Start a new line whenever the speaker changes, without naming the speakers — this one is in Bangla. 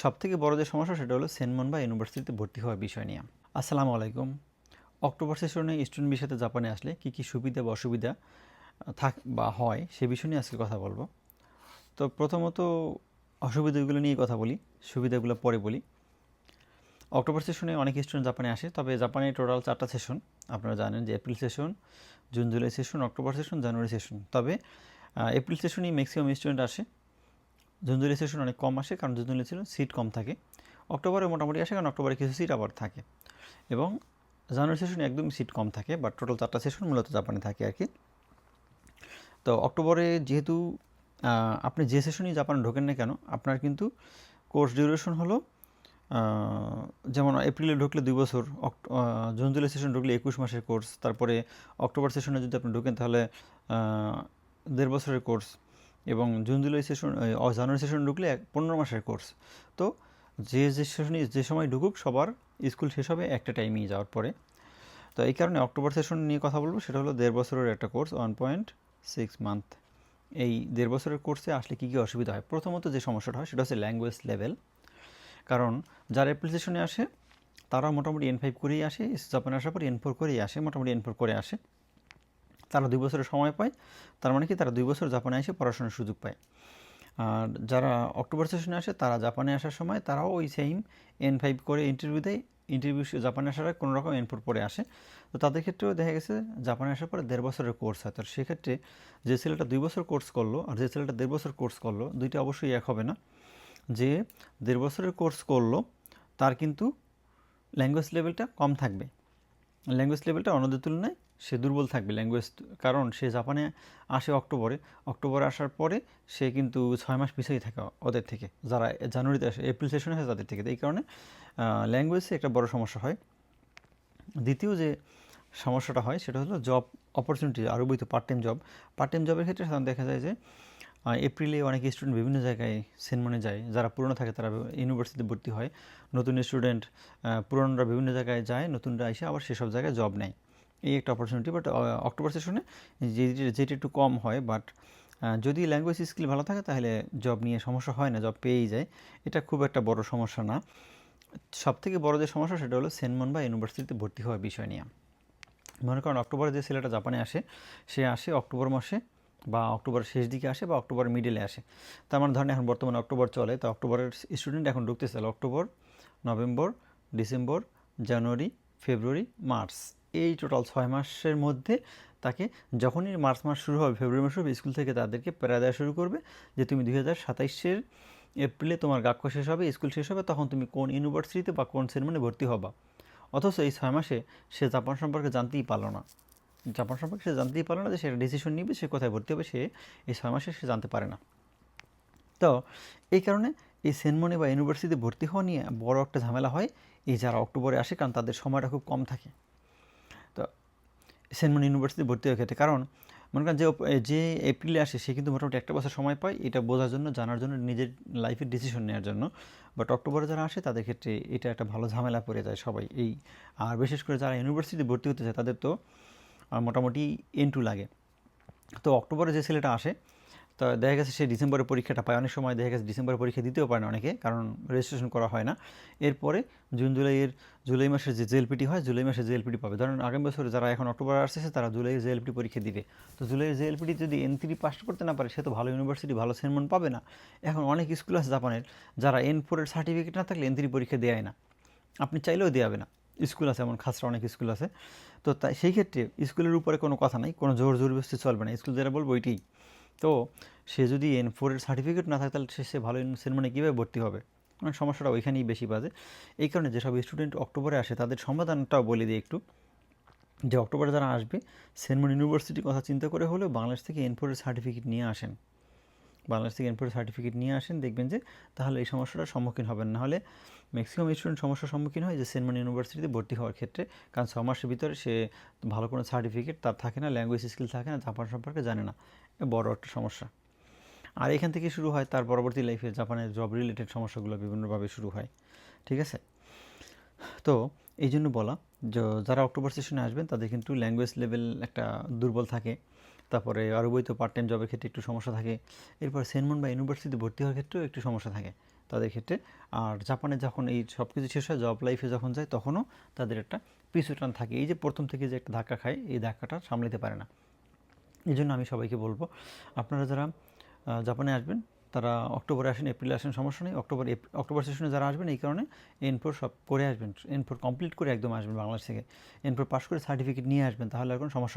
সব থেকে বড় যে সমস্যা সেটা হলো সেনমন বা ইউনিভার্সিটিতে ভর্তি হওয়ার বিষয় নিয়ে। আসসালামু আলাইকুম। অক্টোবর সেশনে স্টুডেন্ট বিষয়তে জাপানে আসলে কী কী সুবিধা বা অসুবিধা থাক বা হয় সে বিষয় নিয়ে আজকে কথা বলব। তো প্রথমত অসুবিধাগুলো নিয়ে কথা বলি, সুবিধাগুলো পরে বলি। অক্টোবর সেশনে অনেক স্টুডেন্ট জাপানে আসে, তবে জাপানে টোটাল চারটা সেশন। আপনারা জানেন যে April session June, July session October session January session তবে এপ্রিল সেশনেই ম্যাক্সিমাম স্টুডেন্ট আসে। জুলাই সেশন অনেক কম আসে, কারণ জুলাই ছিল সিট কম থাকে। অক্টোবরে মোটামুটি আসে, কারণ অক্টোবরে কিছু সিট আবার থাকে। এবং জানুয়ারি সেশনে একদম সিট কম থাকে বাট টোটাল চারটা সেশন মূলত জাপানে থাকে আর কি। তো অক্টোবরে যেহেতু আপনি যে সেশনই জাপানে ঢোকেন না কেন, আপনার কিন্তু কোর্স ডিউরেশন হলো যেমন এপ্রিলে ঢুকলে দুই বছর জুন জুলাই সেশন ঢুকলে একুশ মাসের কোর্স তারপরে অক্টোবর সেশনে যদি আপনি ঢোকেন তাহলে দেড় বছরের কোর্স এবং June July session January session ঢুকলে পনেরো মাসের কোর্স তো যে যে সেশনে যে সময় ঢুকুক, সবার স্কুল শেষ হবে একটা টাইমেই যাওয়ার পরে। তো এই কারণে অক্টোবর সেশন নিয়ে কথা বলব, সেটা হলো দেড় বছরের একটা course one point six month এই দেড় বছরের কোর্সে আসলে কী কী অসুবিধা হয়? প্রথমত যে সমস্যাটা হয়, সেটা হচ্ছে ল্যাঙ্গুয়েজ লেভেল কারণ যারা অ্যাপ্লিকেশনে আসে, তারা মোটামুটি এন ফাইভ করেই আসে জাপানে আসার পর এন ফোর করেই আসে, মোটামুটি এন ফোর করে আসে। তারা দুই বছরের সময় পায়, তার মানে কি তারা দুই বছর জাপানে এসে পড়াশোনার সুযোগ পায়। আর যারা অক্টোবর সেশনে আসে, তারা জাপানে আসার সময় তারাও ওই সেম এন ফাইভ করে ইন্টারভিউ দেয়। ইন্টারভিউ জাপানে আসার আগে কোনো রকম এন ফোর পরে আসে। তো তাদের ক্ষেত্রেও দেখা গেছে, জাপানে আসার পরে দেড় বছরের কোর্স হয়। তো সেক্ষেত্রে যে ছেলেটা দুই বছর কোর্স করল আর যে ছেলেটা দেড় বছর কোর্স করল, দুইটা অবশ্যই এক হবে না। যে দেড় বছরের কোর্স করল, তার কিন্তু ল্যাঙ্গুয়েজ লেভেলটা কম থাকবে। ল্যাঙ্গুয়েজ লেভেলটা অন্যদের তুলনায় সে দুর্বল থাকবে ল্যাঙ্গুয়েজ কারণ সে জাপানে আসে অক্টোবরে। অক্টোবরে আসার পরে সে কিন্তু ছয় মাস পিছিয়ে থাকে ওদের থেকে। যারা জানুয়ারিতে আসে এপ্রিল সেশনে আসে তাদের থেকে। এই কারণে ল্যাঙ্গুয়েজে একটা বড় সমস্যা হয়। দ্বিতীয় যে সমস্যাটা হয়, সেটা হলো জব অপরচুনিটি আরও বইতে part time job part time জবের ক্ষেত্রে সাধারণত দেখা যায় যে এপ্রিলে অনেক স্টুডেন্ট বিভিন্ন জায়গায় সেনমনে যায়। যারা পুরনো থাকে, তারা ইউনিভার্সিটিতে ভর্তি হয়। নতুন স্টুডেন্ট পুরনোরা বিভিন্ন জায়গায় যায়, নতুনরা এসে আবার সেসব জায়গায় জব নেয়। এই একটা অপরচুনিটি বাট অক্টোবর সেশনে যেটি একটু কম হয় বাট যদি ল্যাঙ্গুয়েজ স্কিল ভালো থাকে, তাহলে জব নিয়ে সমস্যা হয় না জব পেয়েই যায়। এটা খুব একটা বড় সমস্যা না। সব থেকে বড় যে সমস্যা, সেটা হলো সেনমন বা ইউনিভার্সিটিতে ভর্তি হওয়ার বিষয় নিয়ে। মনে করেন অক্টোবরে যে ছেলেটা জাপানে আসে, সে আসে অক্টোবর মাসে বা অক্টোবরের শেষ দিকে আসে বা অক্টোবর মিডলে আসে। তার মানে ধরেন এখন বর্তমানে অক্টোবর চলে, তো অক্টোবরের স্টুডেন্ট এখন ঢুকতেছে October, November, December, January, February, March. এই টোটাল ছয় মাসের মধ্যে তাকে যখনই মার্চ মাস শুরু হবে, ফেব্রুয়ারি মাস হবে, স্কুল থেকে তাদেরকে প্যারা দেওয়া শুরু করবে যে তুমি দুই হাজার সাতাইশের এপ্রিলে তোমার গাক্ষ শেষ হবে, স্কুল শেষ হবে, তখন তুমি কোন ইউনিভার্সিটিতে বা কোন সেরেমনি ভর্তি হবা। অথচ এই ছয় মাসে সে জাপান সম্পর্কে জানতেই পারল না। জাপান সম্পর্কে সে জানতেই পারল না যে সে ডিসিশন নিবে, সে কোথায় ভর্তি হবে, সে এই ছয় মাসে সে জানতে পারে না। তো এই কারণে এই সেনমনি বা ইউনিভার্সিটিতে ভর্তি হওয়া নিয়ে বড় একটা ঝামেলা হয়। এই যারা অক্টোবরে আসে, কারণ তাদের সময়টা খুব কম থাকে। সেনমনি ইউনিভার্সিটি ভর্তি হওয়ার ক্ষেত্রে। কারণ মনে করেন যে যে এপ্রিলে আসে, সে কিন্তু মোটামুটি একটা বছর সময় পায়। এটা বোঝার জন্য, জানার জন্য, নিজের লাইফের ডিসিশন নেওয়ার জন্য। বাট অক্টোবরে যারা আসে, তাদের ক্ষেত্রে এটা একটা ভালো ঝামেলা পড়ে যায় সবাই। এই আর বিশেষ করে যারা ইউনিভার্সিটি ভর্তি হতে চায়, তাদের তো মোটামুটি এন্টু লাগে। তো অক্টোবরে যে ছেলেটা আসে তো দেখা গেছে সে ডিসেম্বরে পরীক্ষাটা পায়। অনেক সময় দেখা গেছে ডিসেম্বরে পরীক্ষা দিতেও পারে না অনেকে, কারণ রেজিস্ট্রেশন করা হয় না। এরপরে জুন জুলাইয়ের, জুলাই মাসের যে জেএলপিটি হয়, জুলাই মাসে জেএলপিটি পাবে। ধরেন আগামী বছর যারা এখন অক্টোবর আসতেছে, তারা জুলাইয়ের জেএলপিটি পরীক্ষা দিবে। তো জুলাইয়ের জেএলপিটি যদি এন থ্রি পাস করতে না পারে, সে তো ভালো ইউনিভার্সিটি ভালো সেনমন পাবে না। এখন অনেক স্কুল আছে জাপানের, যারা এন ফোরের সার্টিফিকেট না থাকলে এন থ্রি পরীক্ষা দেয় না। আপনি চাইলেও দেওয়াবে না। স্কুল আছে এমন, খাসরা অনেক স্কুল আছে। তো তাই সেই ক্ষেত্রে স্কুলের উপরে কোনো কথা নাই, কোনো জোর জোরবস্তি চলবে না। স্কুল যারা বলব ওইটাই। তো সে যদি এন ফোরের সার্টিফিকেট না থাকে, তাহলে সে সে ভালো সেরেমনি কীভাবে ভর্তি হবে? মানে সমস্যাটা ওইখানেই বেশি বাজে। এই কারণে যেসব স্টুডেন্ট অক্টোবরে আসে, তাদের সমাধানটাও বলে দিই একটু। যে অক্টোবরে যারা আসবে সেনমন ইউনিভার্সিটির কথা চিন্তা করে হলেও বাংলাদেশ থেকে এন ফোরের সার্টিফিকেট নিয়ে আসেন। বাংলাদেশ থেকে এন ফোরের সার্টিফিকেট নিয়ে আসেন, দেখবেন যে তাহলে এই সমস্যাটার সম্মুখীন হবেন। না হলে ম্যাক্সিমাম স্টুডেন্ট সমস্যার সম্মুখীন হয় যে সেনমন ইউনিভার্সিটিতে ভর্তি হওয়ার ক্ষেত্রে। কারণ ছ মাসের ভিতরে সে ভালো কোনো সার্টিফিকেট তার থাকে না ল্যাঙ্গুয়েজ স্কিল থাকে না জাপান সম্পর্কে জানে না। বড় একটা সমস্যা। আর এখান থেকে শুরু হয় তার পরবর্তী লাইফে জাপানের জব রিলেটেড সমস্যাগুলো বিভিন্নভাবে শুরু হয়। ঠিক আছে? তো এই জন্য বলা যারা অক্টোবর সেশনে আসবেন, তাদের কিন্তু ল্যাঙ্গুয়েজ লেভেল একটা দুর্বল থাকে। তারপরে আরও বই তো পার্ট টাইম জবের ক্ষেত্রে একটু সমস্যা থাকে। এরপর সেনমন বা ইউনিভার্সিটিতে ভর্তি হওয়ার ক্ষেত্রেও একটু সমস্যা থাকে। তাদের ক্ষেত্রে। আর জাপানে যখন এই সব কিছু শেষ হয় জব লাইফে যখন যায়, তখনও তাদের একটা পিছু টান থাকে। এই যে প্রথম থেকে যে একটা ধাক্কা খায়, এই ধাক্কাটা সামলাতে পারে না। এই জন্য আমি সবাইকে বলব, আপনারা যারা জাপানে আসবেন, তারা অক্টোবরে আসেন, এপ্রিলে আসেন, সমস্যা নেই। অক্টোবর অক্টোবর সেশনে যারা আসবেন, এই কারণে এন ফোর সব করে আসবেন। এন ফোর কমপ্লিট করে একদম আসবেন বাংলাদেশ থেকে। এন ফোর পাস করে সার্টিফিকেট নিয়ে আসবেন, তাহলে আর কোনো সমস্যা